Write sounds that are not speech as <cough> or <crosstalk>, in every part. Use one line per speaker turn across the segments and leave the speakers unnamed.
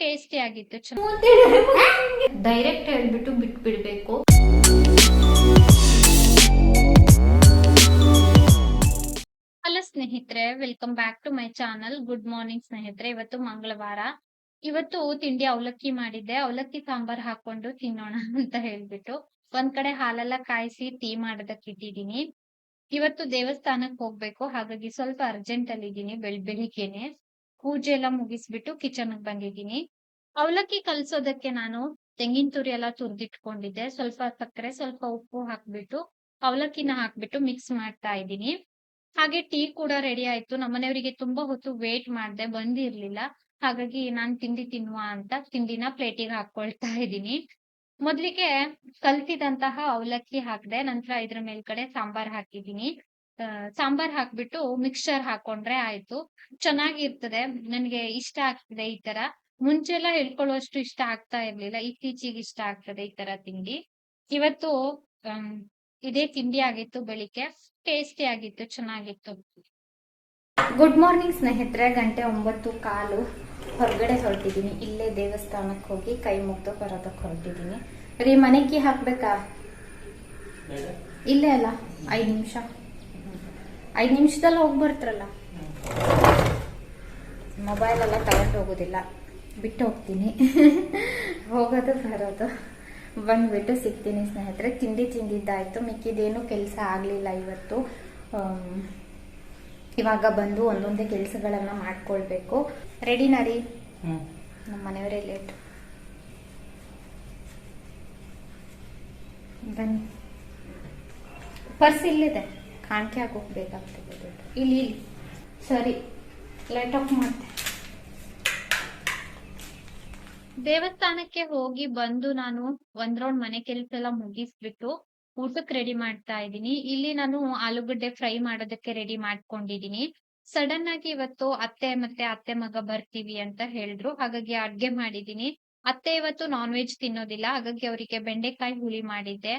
Tasty ಆಗಿತ್ತು direct ಹೇಳ್ಬಿಟ್ಟು ಬಿಟ್ಬಿಡ್ಬೇಕು. ಹಲೋ ಸ್ನೇಹಿತರೆ welcome back to my channel good morning ಸ್ನೇಹಿತರೆ ಇವತ್ತು ಮಂಗಳವಾರ. ಇವತ್ತು ತಿಂಡಿ ಅವಲಕ್ಕಿ ಮಾಡಿದ್ದೆ. ಅವಲಕ್ಕಿ ಸಾಂಬಾರ್ ಹಾಕೊಂಡು ತಿನ್ನೋಣ ಅಂತ ಹೇಳ್ಬಿಟ್ಟು ಒಂದ್ ಕಡೆ ಹಾಲೆಲ್ಲ ಕಾಯಿಸಿ ಟೀ ಮಾಡೋದಕ್ಕೆ ಇಟ್ಟಿದ್ದೀನಿ. ಇವತ್ತು ದೇವಸ್ಥಾನಕ್ ಹೋಗ್ಬೇಕು ಹಾಗಾಗಿ ಸ್ವಲ್ಪ ಅರ್ಜೆಂಟ್ ಅಲ್ಲಿ ಇದ್ದೀನಿ ಬೆಳ್ ಬೆಳಿಗ್ಗೆನೆ. ಪೂಜೆ ಎಲ್ಲ ಮುಗಿಸ್ಬಿಟ್ಟು ಕಿಚನ್ ಬಂದಿದ್ದೀನಿ. ಅವಲಕ್ಕಿ ಕಲ್ಸೋದಕ್ಕೆ ನಾನು ತೆಂಗಿನ ತುರಿ ಎಲ್ಲ ತುರ್ದಿಟ್ಕೊಂಡಿದ್ದೆ. ಸ್ವಲ್ಪ ಸಕ್ಕರೆ, ಸ್ವಲ್ಪ ಉಪ್ಪು ಹಾಕ್ಬಿಟ್ಟು ಅವಲಕ್ಕಿನ ಹಾಕ್ಬಿಟ್ಟು ಮಿಕ್ಸ್ ಮಾಡ್ತಾ ಇದ್ದೀನಿ. ಹಾಗೆ ಟೀ ಕೂಡ ರೆಡಿ ಆಯ್ತು. ನಮ್ಮನೆಯವರಿಗೆ ತುಂಬಾ ಹೊತ್ತು ವೇಟ್ ಮಾಡ್ದೆ, ಬಂದಿರ್ಲಿಲ್ಲ. ಹಾಗಾಗಿ ನಾನ್ ತಿಂಡಿ ತಿನ್ನುವ ಅಂತ ತಿಂಡಿನ ಪ್ಲೇಟಿಗೆ ಹಾಕೊಳ್ತಾ ಇದ್ದೀನಿ. ಮೊದ್ಲಿಗೆ ಕಲ್ತಿದಂತಹ ಅವಲಕ್ಕಿ ಹಾಕ್ದೆ, ನಂತರ ಇದ್ರ ಮೇಲ್ಗಡೆ ಸಾಂಬಾರ್ ಹಾಕಿದ್ದೀನಿ. ಸಾಂಬಾರ್ ಹಾಕ್ಬಿಟ್ಟು ಮಿಕ್ಸ್ಚರ್ ಹಾಕೊಂಡ್ರೆ ಆಯ್ತು. ಚೆನ್ನಾಗಿರ್ತದೆ. ನನ್ಗೆ ಇಷ್ಟ ಆಗ್ತಿದೆ ಈ ತರ. ಮುಂಚೆ ಎಲ್ಲ ಹೇಳ್ಕೊಳ್ಳುವಷ್ಟು ಇಷ್ಟ ಆಗ್ತಾ ಇರ್ಲಿಲ್ಲ. ಇತ್ತೀಚೆಗೆ ಇಷ್ಟ ಆಗ್ತದೆ ಈ ತರ ತಿಂಡಿ. ಇವತ್ತು ಇದೇ ತಿಂಡಿ ಆಗಿತ್ತು ಬೆಳಿಗ್ಗೆ. ಟೇಸ್ಟಿ ಆಗಿತ್ತು ಚೆನ್ನಾಗಿತ್ತು. ಗುಡ್ ಮಾರ್ನಿಂಗ್ ಸ್ನೇಹಿತರೆ. ಗಂಟೆ ಒಂಬತ್ತು ಕಾಲು. ಹೊರಗಡೆ ಹೊರಟಿದ್ದೀನಿ. ಇಲ್ಲೇ ದೇವಸ್ಥಾನಕ್ಕೆ ಹೋಗಿ ಕೈ ಮುಗ್ದು ಬರೋದಕ್ಕೆ ಹೊರಟಿದ್ದೀನಿ. ರೀ ಮನೆಗೆ ಹಾಕ್ಬೇಕಾ? ಇಲ್ಲೇ ಅಲ್ಲ ಐದು ನಿಮಿಷ. ಐದು ನಿಮಿಷದಲ್ಲಿ ಹೋಗಿ ಬರ್ತಾರಲ್ಲ. ಮೊಬೈಲ್ ಎಲ್ಲ ತಗೊಂಡು ಹೋಗೋದಿಲ್ಲ. ಬಿಟ್ಟು ಹೋಗ್ತೀನಿ. ಹೋಗೋದು ಬರೋದು. ಬಂದ್ಬಿಟ್ಟು ಸಿಗ್ತೀನಿ ಸ್ನೇಹಿತರೆ. ತಿಂಡಿ ತಿಂದಿದ್ದಾಯ್ತು. ಮಿಕ್ಕಿದೇನು ಕೆಲಸ ಆಗಲಿಲ್ಲ ಇವತ್ತು. ಇವಾಗ ಬಂದು ಒಂದೊಂದೇ ಕೆಲಸಗಳನ್ನ ಮಾಡ್ಕೊಳ್ಬೇಕು. ರೆಡಿನಾ ರೀ ನಮ್ಮ ಮನೆಯವರೇ ಲೇಟ್ ಬನ್ನಿ. ಪರ್ಸ್ ಇಲ್ಲಿದೆ. ಕಾಣಿಕೆ ಹಾಕೋಗ್ಬೇಕಾಗ್ತದೆ ದುಡ್ಡು. ಇಲ್ಲಿ ಸರಿ ಲೈಟ್ ಆಫ್ ಮಾಡ್ತೆ. ದೇವಸ್ಥಾನಕ್ಕೆ ಹೋಗಿ ಬಂದು ನಾನು ಒಂದ್ ರೌಂಡ್ ಮನೆ ಕೆಲಸ ಎಲ್ಲ ಮುಗಿಸ್ಬಿಟ್ಟು ಊಟಕ್ಕೆ ರೆಡಿ ಮಾಡ್ತಾ ಇದ್ದೀನಿ. ಇಲ್ಲಿ ನಾನು ಆಲೂಗಡ್ಡೆ ಫ್ರೈ ಮಾಡೋದಕ್ಕೆ ರೆಡಿ ಮಾಡ್ಕೊಂಡಿದೀನಿ ಸಡನ್ ಆಗಿ ಇವತ್ತು ಅತ್ತೆ ಮತ್ತೆ ಅತ್ತೆ ಮಗ ಬರ್ತೀವಿ ಅಂತ ಹೇಳಿದ್ರು. ಹಾಗಾಗಿ ಅಡ್ಗೆ ಮಾಡಿದೀನಿ ಅತ್ತೆ ಇವತ್ತು ನಾನ್ ವೆಜ್ ತಿನ್ನೋದಿಲ್ಲ. ಹಾಗಾಗಿ ಅವರಿಗೆ ಬೆಂಡೆಕಾಯಿ ಹುಳಿ ಮಾಡಿದ್ದೆ.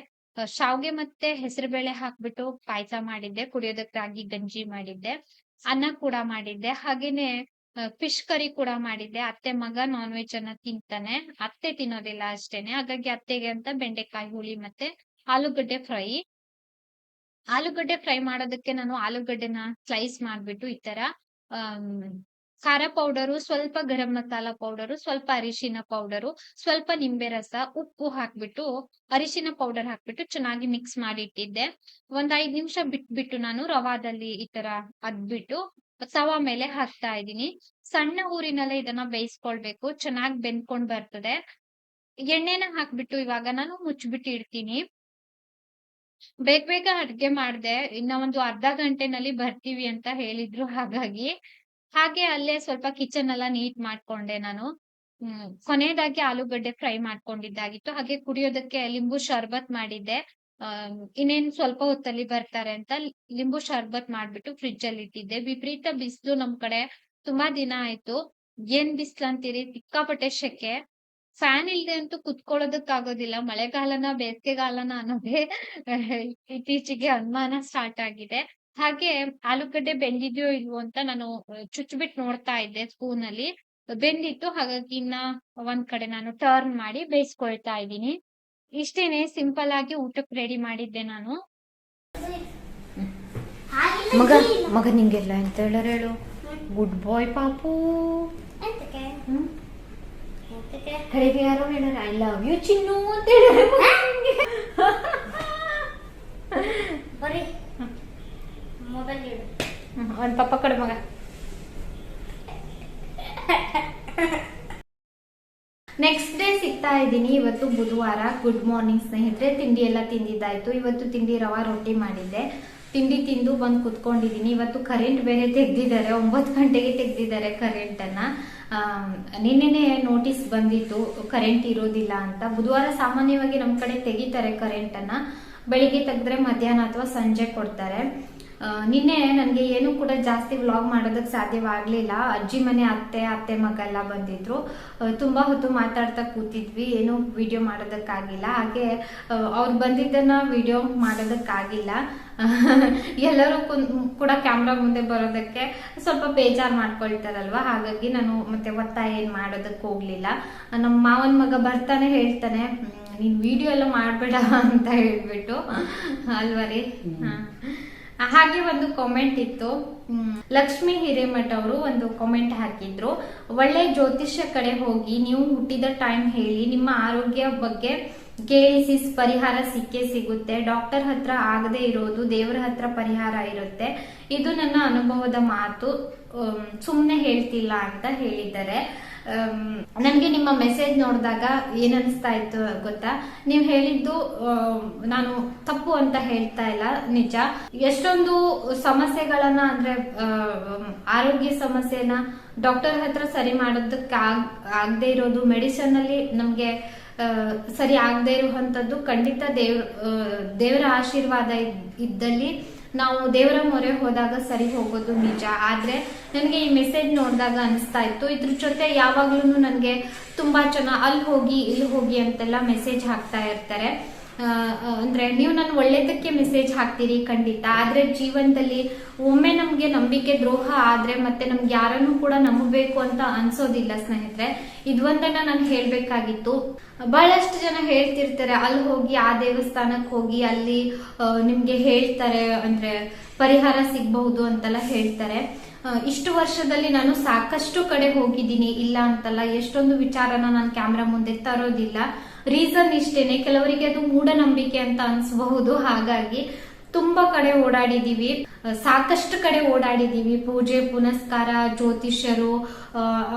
ಶಾವ್ಗೆ ಮತ್ತೆ ಹೆಸರುಬೇಳೆ ಹಾಕ್ಬಿಟ್ಟು ಪಾಯಸ ಮಾಡಿದ್ದೆ ಕುಡಿಯೋದಕ್ ರಾಗಿ ಗಂಜಿ ಮಾಡಿದ್ದೆ, ಅನ್ನ ಕೂಡ ಮಾಡಿದ್ದೆ, ಹಾಗೇನೆ ಫಿಶ್ ಕರಿ ಕೂಡ ಮಾಡಿದ್ದೆ. ಅತ್ತೆ ಮಗ ನಾನ್ ವೆಜ್ ಅನ್ನ ತಿಂತಾನೆ, ಅತ್ತೆ ತಿನ್ನೋದಿಲ್ಲ ಅಷ್ಟೇನೆ. ಹಾಗಾಗಿ ಅತ್ತೆಗೆ ಅಂತ ಬೆಂಡೆಕಾಯಿ, ಹುಳಿ ಮತ್ತೆ ಆಲೂಗಡ್ಡೆ ಫ್ರೈ. ಆಲೂಗಡ್ಡೆ ಫ್ರೈ ಮಾಡೋದಕ್ಕೆ ನಾನು ಆಲೂಗಡ್ಡೆನ ಸ್ಲೈಸ್ ಮಾಡ್ಬಿಟ್ಟು ಈ ತರ ಖಾರ ಪೌಡರು, ಸ್ವಲ್ಪ ಗರಂ ಮಸಾಲ ಪೌಡರು, ಸ್ವಲ್ಪ ಅರಿಶಿನ ಪೌಡರು, ಸ್ವಲ್ಪ ನಿಂಬೆ ರಸ, ಉಪ್ಪು ಹಾಕ್ಬಿಟ್ಟು, ಅರಿಶಿನ ಪೌಡರ್ ಹಾಕ್ಬಿಟ್ಟು ಚೆನ್ನಾಗಿ ಮಿಕ್ಸ್ ಮಾಡಿ ಇಟ್ಟಿದ್ದೆ. ಒಂದ್ ಐದ್ ನಿಮಿಷ ಬಿಟ್ಬಿಟ್ಟು ನಾನು ರವಾದಲ್ಲಿ ಈ ತರ ಅದ್ಬಿಟ್ಟು ತವಾ ಮೇಲೆ ಹಾಕ್ತಾ ಇದ್ದೀನಿ. ಸಣ್ಣ ಊರಿನಲ್ಲೇ ಇದನ್ನ ಬೇಯಿಸ್ಕೊಳ್ಬೇಕು, ಚೆನ್ನಾಗಿ ಬೆಂದ್ಕೊಂಡ್ ಬರ್ತದೆ. ಎಣ್ಣೆನ ಹಾಕ್ಬಿಟ್ಟು ಇವಾಗ ನಾನು ಮುಚ್ಚಿಬಿಟ್ಟು ಇಡ್ತೀನಿ. ಬೇಗ ಬೇಗ ಅಡ್ಗೆ ಮಾಡ್ದೆ. ಇನ್ನ ಒಂದು ಅರ್ಧ ಗಂಟೆನಲ್ಲಿ ಬರ್ತೀವಿ ಅಂತ ಹೇಳಿದ್ರು ಹಾಗಾಗಿ. ಹಾಗೆ ಅಲ್ಲೇ ಸ್ವಲ್ಪ ಕಿಚನ್ ಎಲ್ಲ ನೀಟ್ ಮಾಡ್ಕೊಂಡೆ ನಾನು. ಕೊನೆಯದಾಗಿ ಆಲೂಗಡ್ಡೆ ಫ್ರೈ ಮಾಡ್ಕೊಂಡಿದ್ದಾಗಿತ್ತು. ಹಾಗೆ ಕುಡಿಯೋದಕ್ಕೆ ಲಿಂಬು ಶರ್ಬತ್ ಮಾಡಿದ್ದೆ. ಇನ್ನೇನ್ ಸ್ವಲ್ಪ ಹೊತ್ತಲ್ಲಿ ಬರ್ತಾರೆ ಅಂತ ಲಿಂಬು ಶರ್ಬತ್ ಮಾಡ್ಬಿಟ್ಟು ಫ್ರಿಡ್ಜ್ ಅಲ್ಲಿ ಇಟ್ಟಿದ್ದೆ. ವಿಪರೀತ ಬಿಸಿಲು ನಮ್ ಕಡೆ ತುಂಬಾ ದಿನ ಆಯ್ತು. ಏನ್ ಅಂತೀರಿ? ಸಿಕ್ಕಾಪಟ್ಟೆ ಶೆಕೆ. ಫ್ಯಾನ್ ಇಲ್ದೆ ಅಂತೂ ಕುತ್ಕೊಳ್ಳೋದಕ್ ಆಗೋದಿಲ್ಲ ಮಳೆಗಾಲನ, ಬೇಸಿಗೆಗಾಲನ ಅನ್ನೋದೇ <laughs> ಇತ್ತೀಚೆಗೆ ಅನುಮಾನ ಸ್ಟಾರ್ಟ್ ಆಗಿದೆ. ಹಾಗೆ ಆಲೂಗಡ್ಡೆ ಬೆಂದಿದ್ಯೋ ಇಲ್ವೋ ಅಂತ ನಾನು ಚುಚ್ಚ್ಬಿಟ್ಟು ನೋಡ್ತಾ ಇದ್ದೆ ಸ್ಪೂನ್ ಅಲ್ಲಿ ಬೆಂದಿತ್ತು ಹಾಗಾಗಿ ಇನ್ನ ಒಂದ್ ಕಡೆ ನಾನು ಟರ್ನ್ ಮಾಡಿ ಬೇಯಿಸ್ಕೊಳ್ತಾ ಇದ್ದೀನಿ. ಇಷ್ಟೇನೆ ಸಿಂಪಲ್ ಆಗಿ ಊಟಕ್ಕೆ ರೆಡಿ ಮಾಡಿದ್ದೆ ನಾನು. ಮಗ ಮಗ ನಿಂಗೆಲ್ಲ ಎಂತ ಹೇಳಾರ ಹೇಳು? ಗುಡ್ ಬಾಯ್ ಪಾಪು. ಹ್ಮ್? ಕಡೆಗೆ ಯಾರೋ ಹೇಳಾರ ಐ ಲವ್ ಯು ಚಿನ್ನು ಅಂತ ಹೇಳಾರೆ
ಬರೀ.
ಒಂದ್ ಪಪ್ಪ ಕಡೆ ನೆಕ್ಸ್ಟ್ ಡೇ ಸಿಗ್ತಾ ಇದ್ದೀನಿ. ಇವತ್ತು ಬುಧವಾರ ಗುಡ್ ಮಾರ್ನಿಂಗ್ ಸ್ನೇಹಿತರೆ. ತಿಂಡಿ ಎಲ್ಲ ತಿಂದಿದ್ದಾಯ್ತು. ಇವತ್ತು ತಿಂಡಿ ರವಾ ರೊಟ್ಟಿ ಮಾಡಿದ್ದೆ. ತಿಂಡಿ ತಿಂದು ಬಂದು ಕುತ್ಕೊಂಡಿದ್ದೀನಿ. ಇವತ್ತು ಕರೆಂಟ್ ಬೇರೆ ತೆಗೆದಿದ್ದಾರೆ. ಒಂಬತ್ತು ಗಂಟೆಗೆ ತೆಗೆದಿದ್ದಾರೆ ಕರೆಂಟ್ ಅನ್ನ. ಆಮ್, ನಿನ್ನೆನೆ ನೋಟಿಸ್ ಬಂದಿತ್ತು ಕರೆಂಟ್ ಇರೋದಿಲ್ಲ ಅಂತ. ಬುಧವಾರ ಸಾಮಾನ್ಯವಾಗಿ ನಮ್ಮ ಕಡೆ ತೆಗಿತಾರೆ ಕರೆಂಟ್ ಅನ್ನ. ಬೆಳಿಗ್ಗೆ ತೆಗೆದ್ರೆ ಮಧ್ಯಾಹ್ನ ಅಥವಾ ಸಂಜೆ ಕೊಡ್ತಾರೆ. ನಿನ್ನೆ ನನಗೆ ಏನು ಕೂಡ ಜಾಸ್ತಿ ವ್ಲಾಗ್ ಮಾಡೋದಕ್ಕೆ ಸಾಧ್ಯವಾಗಲಿಲ್ಲ. ಅಜ್ಜಿ ಮನೆ ಅತ್ತೆ ಅತ್ತೆ ಮಗ ಎಲ್ಲ ಬಂದಿದ್ರು ತುಂಬಾ ಹೊತ್ತು ಮಾತಾಡ್ತಾ ಕೂತಿದ್ವಿ. ಏನು ವಿಡಿಯೋ ಮಾಡೋದಕ್ಕಾಗಿಲ್ಲ. ಹಾಗೆ ಅವ್ರು ಬಂದಿದ್ದನ್ನ ವಿಡಿಯೋ ಮಾಡೋದಕ್ಕಾಗಿಲ್ಲ. ಎಲ್ಲರೂ ಕೂಡ ಕ್ಯಾಮ್ರಾ ಮುಂದೆ ಬರೋದಕ್ಕೆ ಸ್ವಲ್ಪ ಬೇಜಾರು ಮಾಡ್ಕೊಳ್ತಾರಲ್ವಾ? ಹಾಗಾಗಿ ನಾನು ಮತ್ತೆ ಒತ್ತಾಯ ಏನು ಮಾಡೋದಕ್ಕೆ ಹೋಗ್ಲಿಲ್ಲ. ನಮ್ಮ ಮಾವನ ಮಗ ಬರ್ತಾನೆ ಹೇಳ್ತಾನೆ "ಹ್ಮ್, ನೀನ್ ವಿಡಿಯೋ ಎಲ್ಲ ಮಾಡಬೇಡ <laughs> ಅಂತ ಹೇಳ್ಬಿಟ್ಟು. ಅಲ್ವಾ ರೀ? ಹಾ. ಹಾಗೆ ಒಂದು ಕಾಮೆಂಟ್ ಇತ್ತು. ಲಕ್ಷ್ಮಿ ಹಿರೇಮಠ ಅವರು ಒಂದು ಕಾಮೆಂಟ್ ಹಾಕಿದ್ರು. ಒಳ್ಳೆ ಜ್ಯೋತಿಷ್ಯ ಕಡೆ ಹೋಗಿ ನೀವು ಹುಟ್ಟಿದ ಟೈಮ್ ಹೇಳಿ ನಿಮ್ಮ ಆರೋಗ್ಯ ಬಗ್ಗೆ ಕೇಳಿಸಿ ಪರಿಹಾರ ಸಿಕ್ಕೇ ಸಿಗುತ್ತೆ. ಡಾಕ್ಟರ್ ಹತ್ರ ಆಗದೆ ಇರೋದು ದೇವರ ಹತ್ರ ಪರಿಹಾರ ಇರುತ್ತೆ. ಇದು ನನ್ನ ಅನುಭವದ ಮಾತು. ಸುಮ್ಮನೆ ಹೇಳ್ತಿಲ್ಲ ಅಂತ ಹೇಳಿದ್ದಾರೆ. ನನಗೆ ನಿಮ್ಮ ಮೆಸೇಜ್ ನೋಡಿದಾಗ ಏನನ್ಸ್ತಾ ಇತ್ತು ಗೊತ್ತಾ? ನೀವು ಹೇಳಿದ್ದು ನಾನು ತಪ್ಪು ಅಂತ ಹೇಳ್ತಾ ಇಲ್ಲ, ನಿಜ. ಎಷ್ಟೊಂದು ಸಮಸ್ಯೆಗಳನ್ನ ಅಂದ್ರೆ ಆರೋಗ್ಯ ಸಮಸ್ಯೆನ ಡಾಕ್ಟರ್ ಹತ್ರ ಸರಿ ಮಾಡೋದಕ್ಕೆ ಆಗ್, ಆಗದೆ ಇರೋದು ಮೆಡಿಸನ್ ಅಲ್ಲಿ ನಮ್ಗೆ ಸರಿ ಆಗದೆ ಇರುವಂತದ್ದು ಖಂಡಿತ ದೇವ್ರ ದೇವರ ಆಶೀರ್ವಾದ ಇದ್- ಇದ್ದಲ್ಲಿ ನಾವು ದೇವರ ಮೊರೆ ಹೋದಾಗ ಸರಿ ಹೋಗೋದು ನಿಜ. ಆದ್ರೆ ನನಗೆ ಈ ಮೆಸೇಜ್ ನೋಡಿದಾಗ ಅನಿಸ್ತಾ ಇತ್ತು. ಇದ್ರ ಜೊತೆ ಯಾವಾಗ್ಲೂ ನನಗೆ ತುಂಬಾ ಜನ ಅಲ್ಲಿ ಹೋಗಿ ಇಲ್ಲಿ ಹೋಗಿ ಅಂತೆಲ್ಲ ಮೆಸೇಜ್ ಹಾಕ್ತಾ ಇರ್ತಾರೆ. ಅಂದ್ರೆ ನೀವು ನನ್ನ ಒಳ್ಳೇದಕ್ಕೆ ಮೆಸೇಜ್ ಹಾಕ್ತೀರಿ ಖಂಡಿತ. ಆದ್ರೆ ಜೀವನದಲ್ಲಿ ಒಮ್ಮೆ ನಮ್ಗೆ ನಂಬಿಕೆ ದ್ರೋಹ ಆದ್ರೆ ಮತ್ತೆ ನಮ್ಗೆ ಯಾರನ್ನು ಕೂಡ ನಂಬಬೇಕು ಅಂತ ಅನ್ಸೋದಿಲ್ಲ ಸ್ನೇಹಿತರೆ. ಇದೊಂದನ್ನ ನಾನು ಹೇಳ್ಬೇಕಾಗಿತ್ತು. ಬಹಳಷ್ಟು ಜನ ಹೇಳ್ತಿರ್ತಾರೆ, ಅಲ್ಲಿ ಹೋಗಿ ಆ ದೇವಸ್ಥಾನಕ್ಕೆ ಹೋಗಿ ಅಲ್ಲಿ ನಿಮಗೆ ಹೇಳ್ತಾರೆ, ಅಂದ್ರೆ ಪರಿಹಾರ ಸಿಗಬಹುದು ಅಂತೆಲ್ಲ ಹೇಳ್ತಾರೆ. ಇಷ್ಟು ವರ್ಷದಲ್ಲಿ ನಾನು ಸಾಕಷ್ಟು ಕಡೆ ಹೋಗಿದ್ದೀನಿ, ಇಲ್ಲ ಅಂತಲ್ಲ, ಎಷ್ಟೊಂದು ವಿಚಾರನ ನಾನು ಕ್ಯಾಮ್ರಾ ಮುಂದೆ ತರೋದಿಲ್ಲ. ರೀಸನ್ ಇಷ್ಟೇನೆ. ಕೆಲವರಿಗೆ ಅದು ಮೂಢನಂಬಿಕೆ ಅಂತ ಅನ್ಸಬಹುದು. ಹಾಗಾಗಿ ತುಂಬಾ ಕಡೆ ಓಡಾಡಿದೀವಿ. ಸಾಕಷ್ಟು ಕಡೆ ಓಡಾಡಿದೀವಿ. ಪೂಜೆ, ಪುನಸ್ಕಾರ, ಜ್ಯೋತಿಷ್ಯರು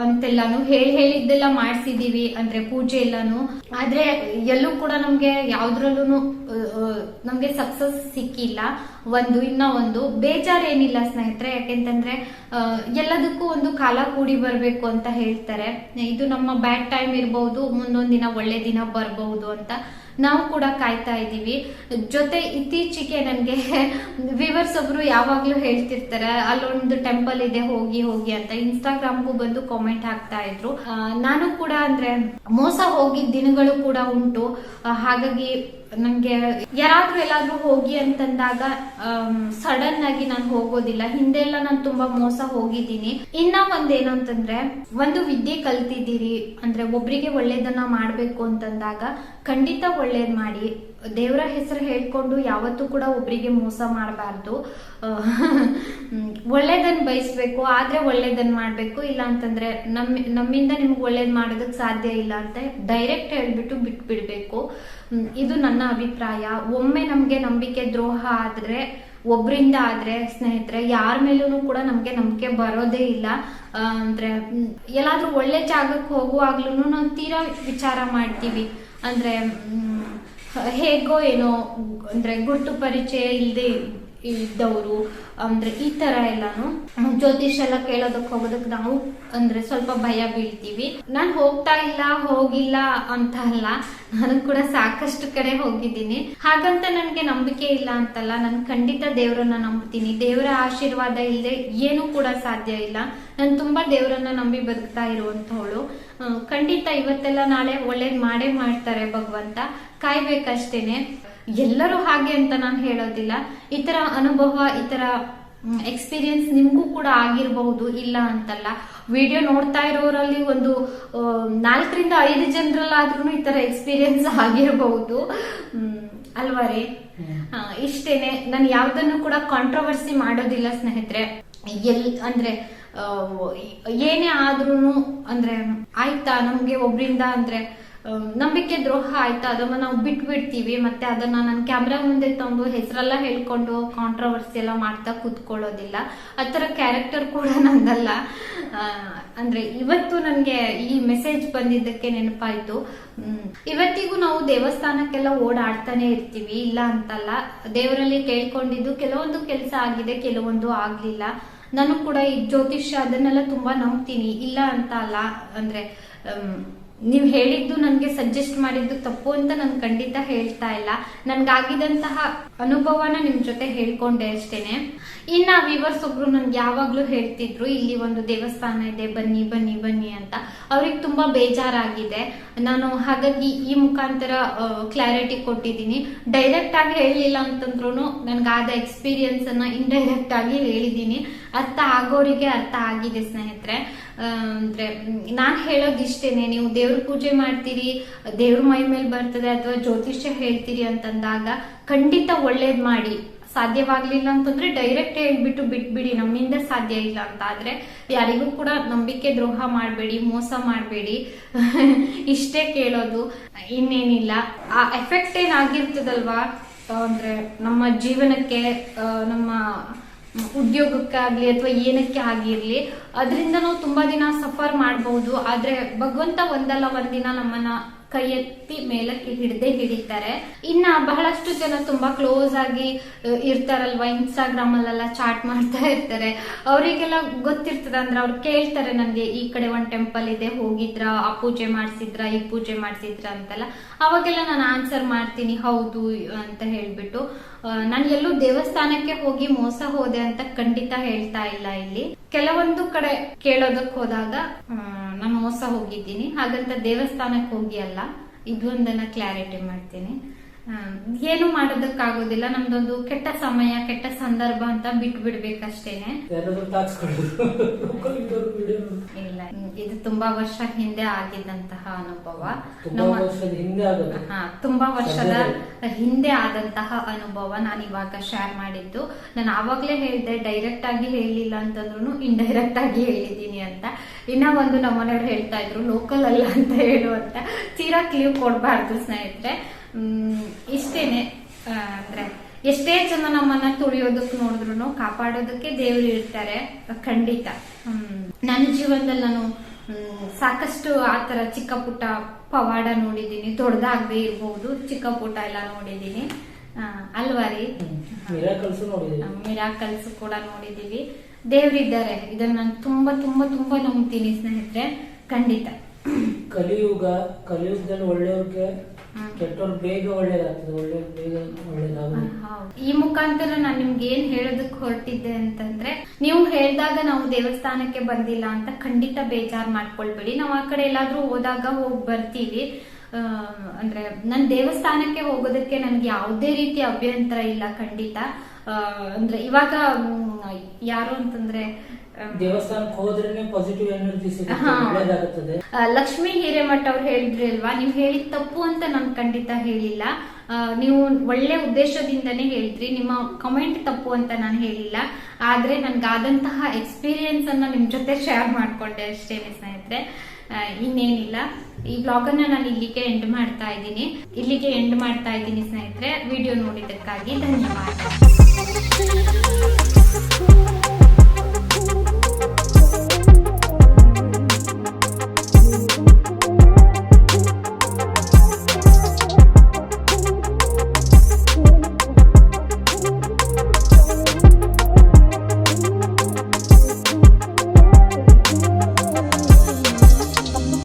ಅಂತೆಲ್ಲಾನು ಹೇಳಿ ಹೇಳಿದ್ದೆಲ್ಲ ಮಾಡಿಸಿದೀವಿ ಅಂದ್ರೆ ಪೂಜೆ ಎಲ್ಲಾನು. ಆದ್ರೆ ಎಲ್ಲೂ ಕೂಡ ನಮ್ಗೆ ಯಾವ್ದ್ರಲ್ಲೂ ನಮ್ಗೆ ಸಕ್ಸಸ್ ಸಿಕ್ಕಿಲ್ಲ. ಒಂದು, ಇನ್ನ ಒಂದು. ಬೇಜಾರೇನಿಲ್ಲ ಸ್ನೇಹಿತರೆ. ಯಾಕೆಂತಂದ್ರೆ ಎಲ್ಲದಕ್ಕೂ ಒಂದು ಕಾಲ ಕೂಡಿ ಬರಬೇಕು ಅಂತ ಹೇಳ್ತಾರೆ. ಇದು ನಮ್ಮ ಬ್ಯಾಡ್ ಟೈಮ್ ಇರಬಹುದು ಮುಂದೊಂದು ದಿನ ಒಳ್ಳೆ ದಿನ ಬರಬಹುದು ಅಂತ ನಾವು ಕೂಡ ಕಾಯ್ತಾ ಇದ್ದೀವಿ. ಜೊತೆ ಇತ್ತೀಚೆಗೆ ನನಗೆ ವಿವರ್ಸ್ <laughs> ಒಬ್ರು ಯಾವಾಗ್ಲೂ ಹೇಳ್ತಿರ್ತಾರೆ, ಅಲ್ಲೊಂದು ಟೆಂಪಲ್ ಇದೆ, ಹೋಗಿ ಹೋಗಿ ಅಂತ. ಇನ್ಸ್ಟಾಗ್ರಾಮ್ಗೂ ಬಂದು ಕಾಮೆಂಟ್ ಹಾಕ್ತಾ ಇದ್ರು. ನಾನು ಕೂಡ ಅಂದ್ರೆ ಮೋಸ ಹೋಗಿದ್ದ ದಿನಗಳು ಕೂಡ ಉಂಟು. ಹಾಗಾಗಿ ನಂಗೆ ಯಾರಾದ್ರೂ ಎಲ್ಲಾದ್ರೂ ಹೋಗಿ ಅಂತಂದಾಗ ಸಡನ್ ಆಗಿ ನಾನು ಹೋಗೋದಿಲ್ಲ. ಹಿಂದೆ ಎಲ್ಲ ನಾನು ತುಂಬಾ ಮೋಸ ಹೋಗಿದ್ದೀನಿ. ಇನ್ನ ಒಂದೇನು ಅಂತಂದ್ರೆ, ಒಂದು ವಿದ್ಯೆ ಕಲ್ತಿದ್ದೀರಿ, ಅಂದ್ರೆ ಒಬ್ರಿಗೆ ಒಳ್ಳೇದನ್ನ ಮಾಡ್ಬೇಕು ಅಂತಂದಾಗ ಖಂಡಿತ ಒಳ್ಳೇದ್ ಮಾಡಿ. ದೇವರ ಹೆಸರು ಹೇಳ್ಕೊಂಡು ಯಾವತ್ತೂ ಕೂಡ ಒಬ್ರಿಗೆ ಮೋಸ ಮಾಡಬಾರ್ದು. ಒಳ್ಳೇದನ್ ಬಯಸ್ಬೇಕು, ಆದ್ರೆ ಒಳ್ಳೇದನ್ ಮಾಡ್ಬೇಕು. ಇಲ್ಲ ಅಂತಂದ್ರೆ ನಮ್ ನಮ್ಮಿಂದ ನಿಮ್ಗೆ ಒಳ್ಳೇದ್ ಮಾಡೋದಕ್ಕೆ ಸಾಧ್ಯ ಇಲ್ಲ ಅಂತ ಡೈರೆಕ್ಟ್ ಹೇಳ್ಬಿಟ್ಟು ಬಿಟ್ಬಿಡ್ಬೇಕು. ಇದು ನನ್ನ ಅಭಿಪ್ರಾಯ. ಒಮ್ಮೆ ನಮ್ಗೆ ನಂಬಿಕೆ ದ್ರೋಹ ಆದ್ರೆ, ಒಬ್ರಿಂದ ಆದ್ರೆ, ಸ್ನೇಹಿತರೆ, ಯಾರ ಮೇಲೂ ಕೂಡ ನಮ್ಗೆ ನಂಬಿಕೆ ಬರೋದೇ ಇಲ್ಲ. ಅಂದ್ರೆ ಎಲ್ಲಾದ್ರೂ ಒಳ್ಳೆ ಜಾಗಕ್ಕೆ ಹೋಗುವಾಗ್ಲೂ ನಾವು ತೀರಾ ವಿಚಾರ ಮಾಡ್ತೀವಿ. ಅಂದ್ರೆ ಹೇಗೋ ಏನೋ, ಅಂದ್ರೆ, ಗುರ್ತು ಪರಿಚಯ ಇಲ್ಲದೆ ಇದ್ದವರು, ಅಂದ್ರೆ ಈ ತರ ಎಲ್ಲಾನು ಜ್ಯೋತಿಷ್ ಎಲ್ಲ ಕೇಳೋದಕ್ ಹೋಗೋದಕ್ ನಾವು, ಅಂದ್ರೆ ಸ್ವಲ್ಪ ಭಯ ಬೀಳ್ತೀವಿ. ನಾನ್ ಹೋಗ್ತಾ ಇಲ್ಲ, ಹೋಗಿಲ್ಲ ಅಂತ ಅಲ್ಲ, ನಾನು ಕೂಡ ಸಾಕಷ್ಟು ಕಡೆ ಹೋಗಿದ್ದೀನಿ. ಹಾಗಂತ ನನ್ಗೆ ನಂಬಿಕೆ ಇಲ್ಲ ಅಂತಲ್ಲ, ನಾನು ಖಂಡಿತ ದೇವರನ್ನ ನಂಬ್ತೀನಿ. ದೇವರ ಆಶೀರ್ವಾದ ಇಲ್ಲದೆ ಏನೂ ಕೂಡ ಸಾಧ್ಯ ಇಲ್ಲ. ನಾನು ತುಂಬಾ ದೇವರನ್ನ ನಂಬಿ ಬದುಕ್ತಾ ಇರುವಂತವಳು. ಖಂಡಿತ ಇವತ್ತೆಲ್ಲ ನಾಳೆ ಒಳ್ಳೇದ್ ಮಾಡೇ ಮಾಡ್ತಾರೆ ಭಗವಂತ. ಕಾಯ್ಬೇಕಷ್ಟೇನೆ. ಎಲ್ಲರೂ ಹಾಗೆ ಅಂತ ನಾನು ಹೇಳೋದಿಲ್ಲ. ಈ ತರ ಅನುಭವ ಈ ತರ ಎಕ್ಸ್ಪೀರಿಯನ್ಸ್ ನಿಮ್ಗೂ ಕೂಡ ಆಗಿರಬಹುದು ಇಲ್ಲ ಅಂತಲ್ಲ. ವಿಡಿಯೋ ನೋಡ್ತಾ ಇರೋರಲ್ಲಿ ಒಂದು ನಾಲ್ಕರಿಂದ ಐದು ಜನರಲ್ಲಾದ್ರೂ ಈ ತರ ಎಕ್ಸ್ಪೀರಿಯನ್ಸ್ <laughs> ಆಗಿರಬಹುದು. ಹ್ಮ್, ಅಲ್ವಾ ರೀ? ಇಷ್ಟೇನೆ. ನಾನು ಯಾವ್ದನ್ನು ಕೂಡ ಕಾಂಟ್ರವರ್ಸಿ ಮಾಡೋದಿಲ್ಲ ಸ್ನೇಹಿತರೆ. ಎಲ್ ಅಂದ್ರೆ ಏನೇ ಆದ್ರೂನು ಅಂದ್ರೆ ಆಯ್ತಾ ನಮ್ಗೆ ಒಬ್ರಿಂದ ಅಂದ್ರೆ ನಂಬಿಕೆ ದ್ರೋಹ ಆಯ್ತಾ? ಅದನ್ನ ನಾವು ಬಿಟ್ಬಿಡ್ತೀವಿ. ಮತ್ತೆ ಅದನ್ನ ನಾನು ಕ್ಯಾಮ್ರಾ ಮುಂದೆ ತಂದು ಹೆಸರೆಲ್ಲ ಹೇಳ್ಕೊಂಡು ಕಾಂಟ್ರವರ್ಸಿ ಎಲ್ಲ ಮಾಡ್ತಾ ಕೂತ್ಕೊಳ್ಳೋದಿಲ್ಲ. ಆ ಥರ ಕ್ಯಾರೆಕ್ಟರ್ ಕೂಡ ನಂದಲ್ಲ. ಅಂದ್ರೆ ಇವತ್ತು ನನಗೆ ಈ ಮೆಸೇಜ್ ಬಂದಿದ್ದಕ್ಕೆ ನೆನಪಾಯ್ತು. ಇವತ್ತಿಗೂ ನಾವು ದೇವಸ್ಥಾನಕ್ಕೆಲ್ಲ ಓಡಾಡ್ತಾನೆ ಇರ್ತೀವಿ. ಇಲ್ಲ ಅಂತಲ್ಲ. ದೇವರಲ್ಲಿ ಕೇಳ್ಕೊಂಡಿದ್ದು ಕೆಲವೊಂದು ಕೆಲಸ ಆಗಿದೆ, ಕೆಲವೊಂದು ಆಗ್ಲಿಲ್ಲ. ನಾನು ಕೂಡ ಈ ಜ್ಯೋತಿಷ್ಯ ಅದನ್ನೆಲ್ಲ ತುಂಬಾ ನಂಬ್ತೀನಿ. ಇಲ್ಲ ಅಂತ ಅಲ್ಲ ಅಂದ್ರೆ ನೀವು ಹೇಳಿದ್ದು ನನಗೆ ಸಜೆಸ್ಟ್ ಮಾಡಿದ್ದು ತಪ್ಪು ಅಂತ ನಾನು ಖಂಡಿತ ಹೇಳ್ತಾ ಇಲ್ಲ. ನನ್ಗಾಗಿದಂತಹ ಅನುಭವನ ನಿಮ್ ಜೊತೆ ಹೇಳ್ಕೊಂಡೆ ಅಷ್ಟೇನೆ. ಇನ್ನ ವಿವರ್ಸ್ ಒಬ್ರು ನನ್ಗೆ ಯಾವಾಗ್ಲೂ ಹೇಳ್ತಿದ್ರು, ಇಲ್ಲಿ ಒಂದು ದೇವಸ್ಥಾನ ಇದೆ, ಬನ್ನಿ ಬನ್ನಿ ಬನ್ನಿ ಅಂತ. ಅವ್ರಿಗೆ ತುಂಬಾ ಬೇಜಾರಾಗಿದೆ. ನಾನು ಹಾಗಾಗಿ ಈ ಮುಖಾಂತರ ಕ್ಲಾರಿಟಿ ಕೊಟ್ಟಿದ್ದೀನಿ. ಡೈರೆಕ್ಟ್ ಆಗಿ ಹೇಳಿಲ್ಲ ಅಂತಂದ್ರು ನನ್ಗಾದ ಎಕ್ಸ್ಪೀರಿಯನ್ಸ್ ಅನ್ನ ಇಂಡೈರೆಕ್ಟ್ ಆಗಿ ಹೇಳಿದ್ದೀನಿ. ಅರ್ಥ ಆಗೋರಿಗೆ ಅರ್ಥ ಆಗಿದೆ, ಸ್ನೇಹಿತರೆ. ಅಂದ್ರೆ ನಾನು ಹೇಳೋದಿಷ್ಟೇನೆ, ನೀವು ದೇವ್ರ ಪೂಜೆ ಮಾಡ್ತೀರಿ, ದೇವ್ರ ಮೈ ಮೇಲೆ ಬರ್ತದೆ ಅಥವಾ ಜ್ಯೋತಿಷ್ಯ ಹೇಳ್ತೀರಿ ಅಂತಂದಾಗ ಖಂಡಿತ ಒಳ್ಳೇದ್ ಮಾಡಿ. ಸಾಧ್ಯವಾಗ್ಲಿಲ್ಲ ಅಂತಂದ್ರೆ ಡೈರೆಕ್ಟ್ ಹೇಳ್ಬಿಟ್ಟು ಬಿಟ್ಬಿಡಿ, ನಮ್ಮಿಂದ ಸಾಧ್ಯ ಇಲ್ಲ ಅಂತ ಆದ್ರೆ ಯಾರಿಗೂ ಕೂಡ ನಂಬಿಕೆ ದ್ರೋಹ ಮಾಡಬೇಡಿ, ಮೋಸ ಮಾಡಬೇಡಿ. <laughs> ಇಷ್ಟೇ ಕೇಳೋದು. ಇನ್ನೇನಿಲ್ಲ. ಆ ಎಫೆಕ್ಟ್ ಏನಾಗಿರ್ತದಲ್ವಾ? ಅಂದ್ರೆ ನಮ್ಮ ಜೀವನಕ್ಕೆ ನಮ್ಮ ಉದ್ಯೋಗಕ್ಕಾಗ್ಲಿ ಅಥವಾ ಏನಕ್ಕೆ ಆಗಿರ್ಲಿ ಅದರಿಂದ ನಾವು ತುಂಬಾ ದಿನ ಸಫರ್ ಮಾಡಬಹುದು ಆದ್ರೆ ಭಗವಂತ ಒಂದಲ್ಲ ಒಂದಿನ ನಮ್ಮನ್ನ ಕೈ ಎತ್ತಿ ಮೇಲಕ್ಕೆ ಹಿಡ್ದೆ ಹಿಡಿತಾರೆ. ಇನ್ನ ಬಹಳಷ್ಟು ಜನ ತುಂಬಾ ಕ್ಲೋಸ್ ಆಗಿ ಇರ್ತಾರಲ್ವಾ ಇನ್ಸ್ಟಾಗ್ರಾಮ್ ಅಲ್ಲೆಲ್ಲ ಚಾಟ್ ಮಾಡ್ತಾ ಇರ್ತಾರೆ. ಅವರಿಗೆಲ್ಲ ಗೊತ್ತಿರ್ತದ, ಅಂದ್ರೆ ಅವ್ರು ಕೇಳ್ತಾರೆ ನನ್ಗೆ, ಈ ಕಡೆ ಒಂದ್ ಟೆಂಪಲ್ ಇದೆ, ಹೋಗಿದ್ರ, ಆ ಪೂಜೆ ಮಾಡ್ಸಿದ್ರ, ಈ ಪೂಜೆ ಮಾಡ್ಸಿದ್ರ ಅಂತೆಲ್ಲ. ಅವಾಗೆಲ್ಲ ನಾನು ಆನ್ಸರ್ ಮಾಡ್ತೀನಿ, ಹೌದು, ಅಂತ ಹೇಳ್ಬಿಟ್ಟು. ನಾನು ಎಲ್ಲೂ ದೇವಸ್ಥಾನಕ್ಕೆ ಹೋಗಿ ಮೋಸ ಹೋದೆ ಅಂತ ಖಂಡಿತ ಹೇಳ್ತಾ ಇಲ್ಲ ಇಲ್ಲಿ. ಕೆಲವೊಂದು ಕಡೆ ಕೇಳೋದಕ್ಕೆ ಹೋದಾಗ ನಾನು ಮೋಸ ಹೋಗಿದ್ದೀನಿ. ಹಾಗಂತ ದೇವಸ್ಥಾನಕ್ಕೆ ಹೋಗಿ ಅಲ್ಲ ಇದೊಂದನ್ನ ಕ್ಲಾರಿಟಿ ಮಾಡ್ತೀನಿ. ಏನು ಮಾಡೋದಕ್ಕಾಗೋದಿಲ್ಲ. ನಮ್ದೊಂದು ಕೆಟ್ಟ ಸಮಯ ಕೆಟ್ಟ ಸಂದರ್ಭ ಅಂತ ಬಿಟ್ಟು ಬಿಡ್ಬೇಕಷ್ಟೇನೆ ಇಲ್ಲ ಇದು ತುಂಬಾ ವರ್ಷ ಹಿಂದೆ ಆಗಿದ್ದಂತಹ ಅನುಭವ.
ತುಂಬಾ ವರ್ಷದ ಹಿಂದೆ ಆಗೋದು
ಹಾ ತುಂಬಾ ವರ್ಷದ ಹಿಂದೆ ಆದಂತಹ ಅನುಭವ ನಾನು ಇವಾಗ ಶೇರ್ ಮಾಡಿದ್ದು. ನಾನು ಆವಾಗ್ಲೇ ಹೇಳಿದೆ ಡೈರೆಕ್ಟ್ ಆಗಿ ಹೇಳಿಲ್ಲ ಅಂತಂದ್ರು ಇಂಡೈರೆಕ್ಟ್ ಆಗಿ ಹೇಳಿದ್ದೀನಿ ಅಂತ. ಇನ್ನ ಒಂದು ನಮ್ಮನೆಯವ್ರು ಹೇಳ್ತಾ ಇದ್ರು ಲೋಕಲ್ ಅಲ್ಲ ಅಂತ ಹೇಳುವಂತ ತೀರಾ ಕ್ಲೀವ್ ಕೊಡಬಾರ್ದು ಸ್ನೇಹಿತರೆ. ಇಷ್ಟೇನೆ. ಅಂದ್ರೆ ಎಷ್ಟೇ ಜನ ನಮ್ಮನ್ನ ತುಳಿಯೋದಕ್ಕೆ ನೋಡಿದ್ರು ಕಾಪಾಡೋದಕ್ಕೆ ದೇವ್ರು ಇರ್ತಾರೆ ಖಂಡಿತ. ಹ್ಮ್ ನನ್ನ ಜೀವನದಲ್ಲಿ ನಾನು ಸಾಕಷ್ಟು ಆತರ ಚಿಕ್ಕ ಪುಟ್ಟ ಪವಾಡ ನೋಡಿದೀನಿ ದೊಡ್ಡದಾಗದೆ ಇರಬಹುದು ಚಿಕ್ಕ ಪುಟ್ಟ ಎಲ್ಲ ನೋಡಿದೀನಿ ಆ, ಅಲ್ವಾ ರೀ?
ಮಿರಾಕಲ್ಸ್
ಕೂಡ ನೋಡಿದೀವಿ ದೇವ್ರಿದ್ದಾರೆ. ಇದನ್ನ ನಾನು ತುಂಬಾ ತುಂಬಾ ತುಂಬಾ ನಂಬ್ತೀನಿ ಸ್ನೇಹಿತರೆ. ಖಂಡಿತ.
ಕಲಿಯುಗ ಕಲಿಯುಗದಲ್ಲಿ ಒಳ್ಳೆಯವ್ರಿಗೆ. ಕೆಟ್ಟವ್ರು ಬೇಗ ಒಳ್ಳೇದಾಗ್ತದೆ, ಒಳ್ಳೆ ಬೇಗ ಒಳ್ಳೇದಾಗುತ್ತೆ.
ಈ ಮುಖಾಂತರ ನಾನು ನಿಮ್ಗೆ ಏನ್ ಹೇಳೋದಕ್ಕೆ ಹೊರಟಿದ್ದೆ ಅಂತಂದ್ರೆ, ನೀವು ಹೇಳಿದಾಗ ನಾವು ದೇವಸ್ಥಾನಕ್ಕೆ ಬಂದಿಲ್ಲ ಅಂತ ಖಂಡಿತ ಬೇಜಾರ್ ಮಾಡ್ಕೊಳ್ಬೇಡಿ. ನಾವು ಆ ಕಡೆ ಎಲ್ಲಾದ್ರೂ ಹೋದಾಗ ಹೋಗಿ ಬರ್ತೀವಿ. ಅಂದ್ರೆ ನನ್ ದೇವಸ್ಥಾನಕ್ಕೆ ಹೋಗೋದಕ್ಕೆ ನನ್ಗೆ ಯಾವುದೇ ರೀತಿ ಅಭ್ಯಂತರ ಇಲ್ಲ ಖಂಡಿತ. ಅಂದ್ರೆ ಇವಾಗ ಯಾರು ಅಂತಂದ್ರೆ
ದೇವಸ್ಥಾನಕ್ಕೆ ಹೋದ್ರೆ ಪಾಸಿಟಿವ್ ಎನರ್ಜಿ ಸಿಗುತ್ತೆ
ಲಕ್ಷ್ಮಿ ಹಿರೇಮಠ ಅವ್ರು ಹೇಳಿದ್ರಿ ಅಲ್ವಾ? ನೀವು ಹೇಳಿದ ತಪ್ಪು ಅಂತ ನಾನು ಖಂಡಿತ ಹೇಳಿಲ್ಲ. ನೀವು ಒಳ್ಳೆ ಉದ್ದೇಶದಿಂದನೇ ಹೇಳಿದ್ರಿ. ನಿಮ್ಮ ಕಮೆಂಟ್ ತಪ್ಪು ಅಂತ ನಾನು ಹೇಳಿಲ್ಲ. ಆದ್ರೆ ನನ್ಗಾದಂತಹ ಎಕ್ಸ್ಪೀರಿಯನ್ಸ್ ಅನ್ನ ನಿಮ್ ಜೊತೆ ಶೇರ್ ಮಾಡ್ಕೊಂಡೆ ಅಷ್ಟೇನೆ ಸ್ನೇಹಿತರೆ. ಇನ್ನೇನಿಲ್ಲ. ಈ ಬ್ಲಾಗ್ ಅನ್ನ ನಾನು ಇಲ್ಲಿಗೆ ಎಂಡ್ ಮಾಡ್ತಾ ಇದ್ದೀನಿ. ಇಲ್ಲಿಗೆ ಎಂಡ್ ಮಾಡ್ತಾ ಇದ್ದೀನಿ ಸ್ನೇಹಿತರೆ. ವಿಡಿಯೋ ನೋಡಿದ್ದಕ್ಕಾಗಿ ಧನ್ಯವಾದ.